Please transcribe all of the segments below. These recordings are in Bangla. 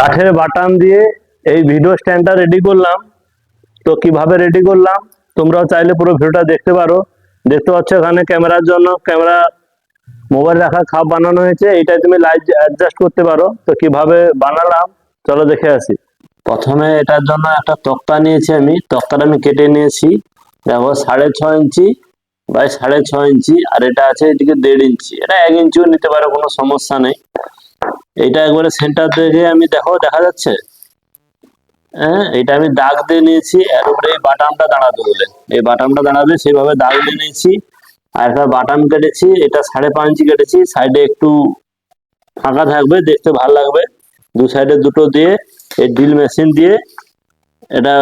কাঠের বাটাম দিয়ে এই ভিডিও স্ট্যান্ডটা রেডি করলাম। তো কীভাবে রেডি করলাম? তোমরাও চাইলে পুরো ভিডিওটা দেখতে পারো। দেখতে পাচ্ছ এখানে ক্যামেরার জন্য ক্যামেরা মোবাইল রাখার খাপ বানানো হয়েছে। এইটাই তুমি লাইট অ্যাডজাস্ট করতে পারো। তো কীভাবে বানালাম? চলো দেখে আসি। প্রথমে এটার জন্য একটা তক্তা নিয়েছি আমি। তক্তাটা আমি কেটে নিয়েছি। দেখো, সাড়ে ছ ইঞ্চি বাই সাড়ে ছ ইঞ্চি। আর এটা আছে এদিকে দেড় ইঞ্চি। এটা এক ইঞ্চিও নিতে পারো, কোনো সমস্যা নেই। এইটা একবারে সেন্টার থেকে আমি দেখো, দেখা যাচ্ছে? হ্যাঁ এটা আমি দাগ দিয়ে নিয়েছি, এর উপরে এই বাটামটা দাঁড়াবে বলে। এই বাটামটা দাঁড়াবে, সেইভাবে দাগ দিয়ে নিয়েছি, আর একটা বাটাম কেটেছি, এটা সাড়ে পাঁচ ইঞ্চি কেটেছি সাইডে একটু ফাঁকা থাকবে, দেখতে ভালো লাগবে। দু সাইডে দুটো দিয়ে, এই ড্রিল মেশিন দিয়ে এটা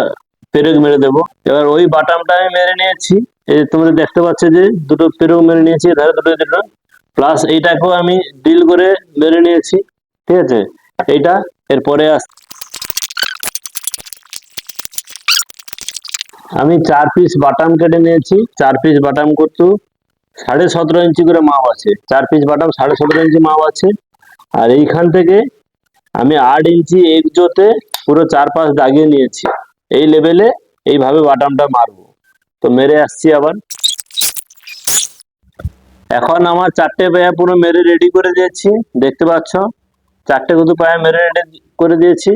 পেরেক মেরে দেবো। এবার ওই বাটামটা আমি মেরে নিয়েছি, এই তোমরা দেখতে পাচ্ছ যে দুটো পেরেক মেরে নিয়েছি, এধারে দুটো দুটো প্লাস এইটাকেও আমি ডিল করে মেরে নিয়েছি। ঠিক আছে? এইটা এরপরে আমি চার পিস বাটাম কেটে নিয়েছি। চার পিস বাটাম করতে। সাড়ে সতেরো ইঞ্চি করে মাপ আছে। চার পিস বাটাম সাড়ে সতেরো ইঞ্চি মাপ আছে। আর এইখান থেকে আমি আট ইঞ্চি এক জোতে পুরো চার পাঁচ দাগিয়ে নিয়েছি। এই লেভেলে এইভাবে বাটামটা মারবো। তো মেরে আসছি আবার। এখন আমার চারটে পায়া পুরো মেরে রেডি করে দিয়েছি। দেখতে পাচ্ছ? চারটে কুতু পায়া মেরে রেডি করে দিয়েছি।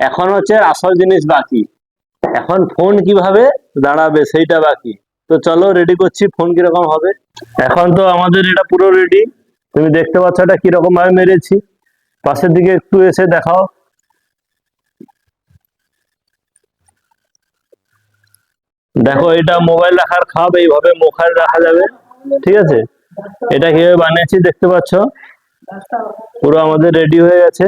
এখন হচ্ছে আসল জিনিস বাকি। এখন ফোন কীভাবে দাঁড়াবে সেইটা বাকি। তো চলো রেডি করছি ফোন কীরকম হবে। এখন তো আমাদের এটা পুরো রেডি তুমি দেখতে পাচ্ছ এটা কীরকম ভাবে মেরেছি। পাশের দিকে একটু এসে দেখাও। দেখো, এটা মোবাইল রাখার খাপ, এইভাবে মোখায় রাখা যাবে। ঠিক আছে? এটা কীভাবে বানিয়েছি দেখতে পাচ্ছ? পুরো আমাদের রেডি হয়ে গেছে।